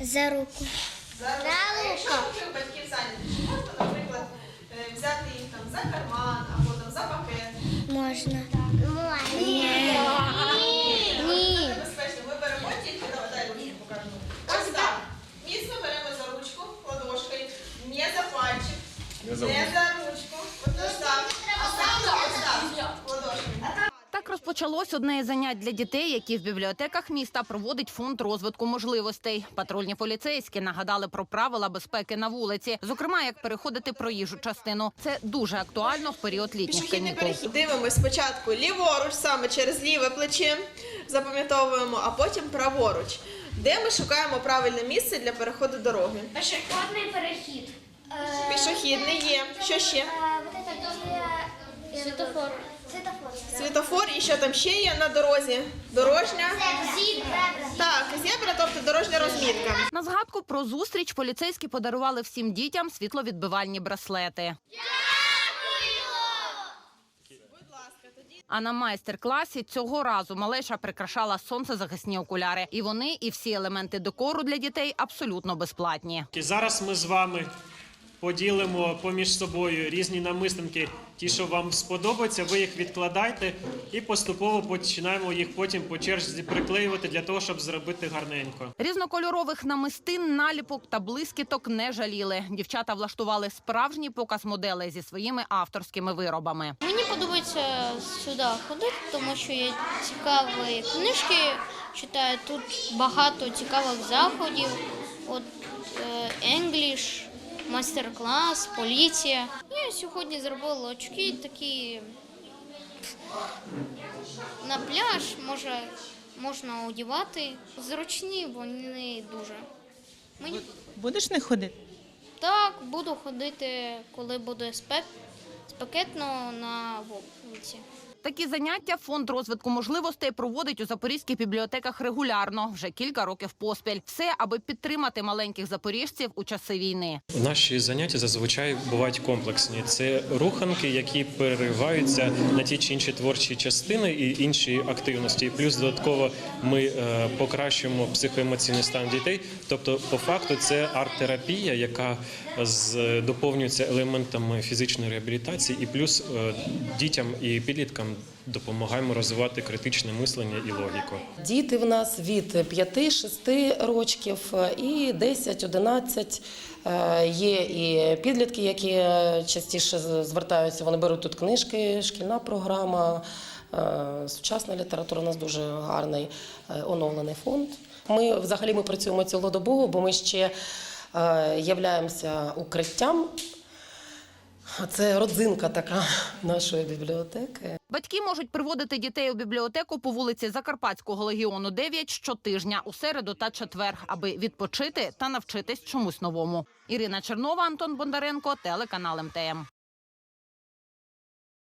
За руку. За руку. А якщо руки у батьків зайняті, чи можна, наприклад, е, взяти їх там за карман або там за пакет? Можна. Ні. Ні. Небезпечно. Ми беремо тільки, дай ручку покажу. Ось так. Міцно беремо за ручку, ладошкою, не за пальчик, не за розпочалось одне із занять для дітей, які в бібліотеках міста проводить фонд розвитку можливостей. Патрульні поліцейські нагадали про правила безпеки на вулиці, зокрема, як переходити проїжджу частину. Це дуже актуально в період літніх канікул. перехід. Дивимось спочатку ліворуч, саме через ліве плече, запам'ятовуємо, а потім праворуч, де ми шукаємо правильне місце для переходу дороги. Пішохідний перехід. Пішохідний є. Що ще? Світофор. Світофор. І що там ще є на дорозі? Дорожня. Зебра. Так, зебра, тобто дорожня розмітка. На згадку про зустріч поліцейські подарували всім дітям світловідбивальні браслети. А на майстер-класі цього разу малеша прикрашала сонцезахисні окуляри. І вони, і всі елементи декору для дітей абсолютно безплатні. І зараз ми з вами поділимо поміж собою різні намистинки, ті, що вам сподобаються, ви їх відкладайте і поступово починаємо їх потім по черзі приклеювати для того, щоб зробити гарненько. Різнокольорових намистин, наліпок та блискіток не жаліли. Дівчата влаштували справжній показ моделей зі своїми авторськими виробами. Мені подобається сюди ходити, тому що є цікаві книжки, читаю тут багато цікавих заходів. От English, майстер-клас, поліція. Я сьогодні зробила очки такі на пляж, може, можна одягати. Зручні, вони дуже. Мені Будеш не ходити? так буду ходити, коли буде спек, спекетно на вулиці. Такі заняття фонд розвитку можливостей проводить у запорізьких бібліотеках регулярно вже кілька років поспіль. Все, аби підтримати маленьких запоріжців у часи війни. Наші заняття зазвичай бувають комплексні. Це руханки, які перериваються на ті чи інші творчі частини і інші активності. Плюс додатково ми е, покращуємо психоемоційний стан дітей. Тобто, по факту, це арт-терапія, яка доповнюється елементами фізичної реабілітації, і плюс е, дітям і підліткам допомагаємо розвивати критичне мислення і логіку. Діти в нас від 5-6 років і 10-11. Е, Є і підлітки, які частіше звертаються. Вони беруть тут книжки, шкільна програма, е, сучасна література. У нас дуже гарний е, оновлений фонд. Ми взагалі ми працюємо цілодобово, бо ми ще е, являємося укриттям. Це родзинка така нашої бібліотеки. Батьки можуть приводити дітей у бібліотеку по вулиці Закарпатського легіону 9 щотижня у середу та четвер, аби відпочити та навчитись чомусь новому. Ірина Чернова, Антон Бондаренко, телеканал МТМ.